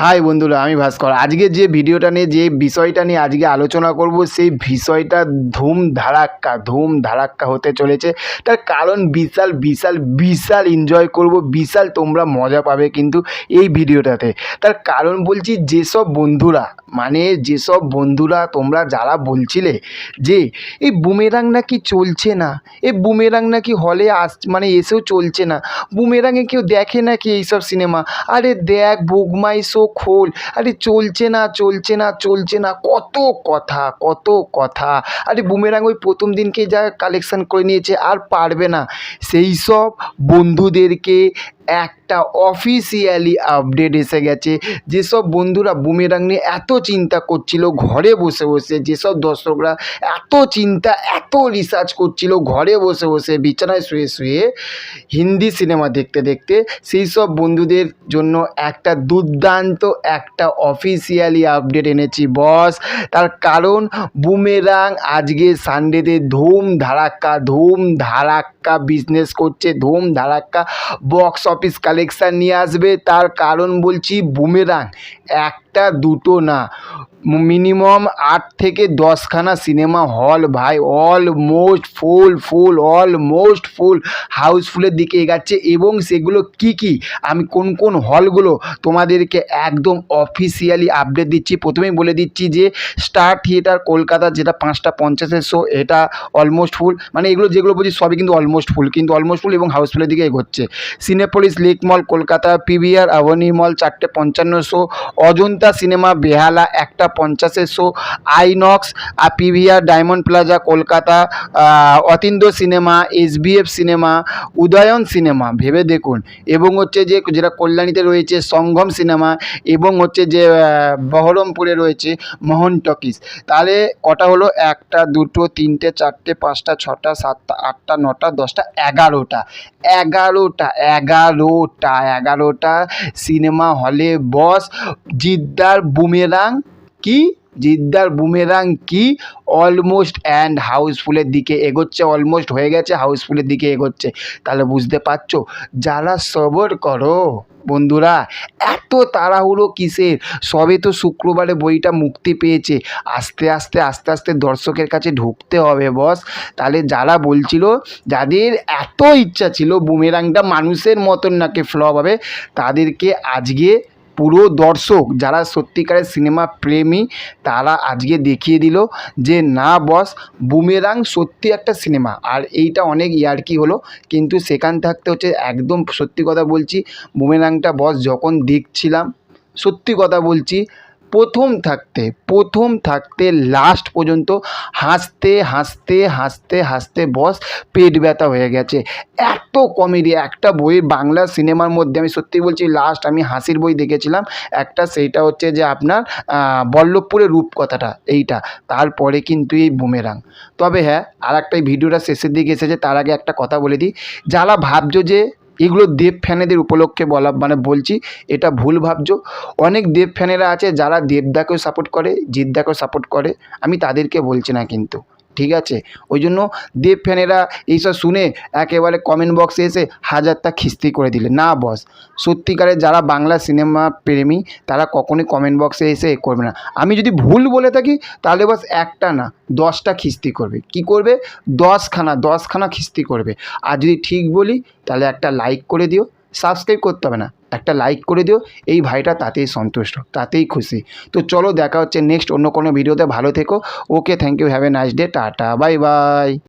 High বন্ধুরা, আমি ভাস্কর। আজকে যে ভিডিওটা নিয়ে, যে বিষয়টা নিয়ে আজকে আলোচনা করব, সেই বিষয়টা ধুম ধারাক্কা ধুম ধারাক্কা হতে চলেছে। তার কারণ বিশাল বিশাল বিশাল এনজয় করব, বিশাল তোমরা মজা পাবে কিন্তু এই ভিডিওটাতে। তার কারণ বলছি, যেসব বন্ধুরা মানে যেসব বন্ধুরা তোমরা যারা বলছিলে যে, এই বুমেরাং নাকি চলছে না? এই বুমেরাং নাকি হলে আস মানে এসেও চলছে না। বুমেরাঙে কেউ দেখে নাকি এইসব সিনেমা আরে দেখ বুকমাই শো খোল। আরে চলছে না চলছে না চলছে না। কত কথা কত কথা। আরে বুমেরাং ওই প্রথম দিনকে যা কালেকশান করে নিয়েছে, আর পারবে না। সেই সব বন্ধুদেরকে একটা অফিসিয়ালি আপডেট এসে গেছে। যেসব বন্ধুরা বুমেরাং নিয়ে এত চিন্তা করছিল, ঘরে বসে বসে, যেসব দর্শকরা এত চিন্তা, এত রিসার্চ করছিল, ঘরে বসে বসে, বিছানায় শুয়ে শুয়ে হিন্দি সিনেমা দেখতে দেখতে সেই সব বন্ধুদের জন্য একটা দুর্দান্ত একটা অফিসিয়ালি আপডেট এনেছি বস তার কারণ বুমেরাং আজকে সানডেতে ধুম ধারাক্কা ধুম ধারাক্কা বিজনেস করছে Dhoom Dharakka box office collection নিয়ে আসবে। তার কারণ বলছি বুমেরাং একটা দুটো না। মিনিমাম আট থেকে দশখানা সিনেমা হল ভাই। অলমোস্ট ফুল ফুল অলমোস্ট ফুল হাউসফুলের দিকে এগাচ্ছে এবং সেগুলো কি কি? আমি কোন কোন হলগুলো তোমাদেরকে একদম অফিসিয়ালি আপডেট দিচ্ছি। প্রথমেই বলে দিচ্ছি যে স্টার থিয়েটার কলকাতা যেটা পাঁচটা পঞ্চাশের শো এটা অলমোস্ট ফুল মানে এগুলো যেগুলো বলছি সবই কিন্তু অলমোস্ট ফুল কিন্তু অলমোস্ট ফুল এবং হাউসফুলের দিকে এগোচ্ছে। Cinepolis lake mall Kolkata PVR Avani mall চারটে পঞ্চান্ন শো অজন্তা সিনেমা, বেহালা, একটা পঞ্চাশের শো, আইনক্স, আর PVR, Diamond Plaza, Kolkata Atindra cinema SBF cinema, Udayan cinema, ভেবে দেখুন। এবং হচ্ছে যে, যেটা কল্যাণীতে রয়েছে, সঙ্গম সিনেমা, এবং হচ্ছে যে বহরমপুরে রয়েছে, মোহন টকিজ। তাহলে কটা হলো? একটা, দুটো, তিনটে, চারটে, পাঁচটা, ছটা, সাতটা, আটটা, নটা, দশটা, এগারোটা। এগারোটা এগারোটা এগারোটা সিনেমা হলে বস জিদ্দার বুমেরাং কি? জিদ্দার বুমেরাং কি? অলমোস্ট অ্যান্ড হাউসফুলের দিকে এগোচ্ছে অলমোস্ট হয়ে গেছে হাউসফুলের দিকে এগোচ্ছে। তাহলে বুঝতে পারছ? যারা সবর করো, বন্ধুরা, এত তাড়াহুড়ো কিসের? সবে তো শুক্রবারে বইটা মুক্তি পেয়েছে। আস্তে আস্তে আস্তে আস্তে দর্শকের কাছে ঢুকতে হবে বস তাহলে যারা বলছিল, যাদের এত ইচ্ছা ছিল, বুমেরাংটা মানুষের মতন নাকি ফ্লপ হবে, তাদেরকে আজকে পুরো দর্শক যারা সত্যিকারের সিনেমা প্রেমী, তারা আজকে দেখিয়ে দিল যে না বস, বুমেরাং সত্যি একটা সিনেমা। আর এইটা অনেক ইয়ার্কি হলো, কিন্তু সেখান থাকতে হচ্ছে একদম সত্যি কথা বলছি, বুমেরাংটা বস যখন দেখছিলাম, সত্যি কথা বলছি প্রথম থাকতে প্রথম থাকতে লাস্ট পর্যন্ত হাসতে হাসতে হাসতে হাসতে বস পেট ব্যথা হয়ে গেছে। এত কমেডি একটা বই বাংলা সিনেমার মধ্যে আমি সত্যি বলছি লাস্ট আমি হাসির বই দেখেছিলাম। একটা সেইটা হচ্ছে যে আপনার বল্লভপুরের রূপকথাটা, এইটা। তারপরে কিন্তু এই বুমেরাং। তবে হ্যাঁ আর একটা ভিডিওটা শেষের দিকে এসেছে, তার আগে একটা কথা বলে দিই। যারা ভাবছ যে এগুলো দেব ফ্যানেদের উপলক্ষে বলা মানে বলছি, এটা ভুল ভাবছ। অনেক দেব ফ্যানেরা আছে যারা দেবদাকেও সাপোর্ট করে, জিদ্দাকেও সাপোর্ট করে। আমি তাদেরকে বলছি না কিন্তু। ঠিক আছে? ওই জন্য দেব ফ্যানেরা এইসব শুনে একেবারে কমেন্ট বক্সে এসে হাজারটা খিস্তি করে দিলে। না বস সত্যিকারের যারা বাংলা সিনেমা প্রেমী, তারা কখনোই কমেন্ট বক্সে এসে করবে না। আমি যদি ভুল বলে থাকি, তাহলে বস একটা না, দশটা খিস্তি করবে। কি করবে? দশখানা দশখানা খিস্তি করবে। আর যদি ঠিক বলি, তাহলে একটা লাইক করে দিও। সাবস্ক্রাইব করতে হবে না। একটা লাইক করে দিও, এই ভাইটা তাতেই সন্তুষ্ট, তাতেই খুশি। তো চলো দেখা হচ্ছে নেক্সট অন্য কোনো ভিডিওতে ভালো থেকো। Okay thank you have a nice day tata bye bye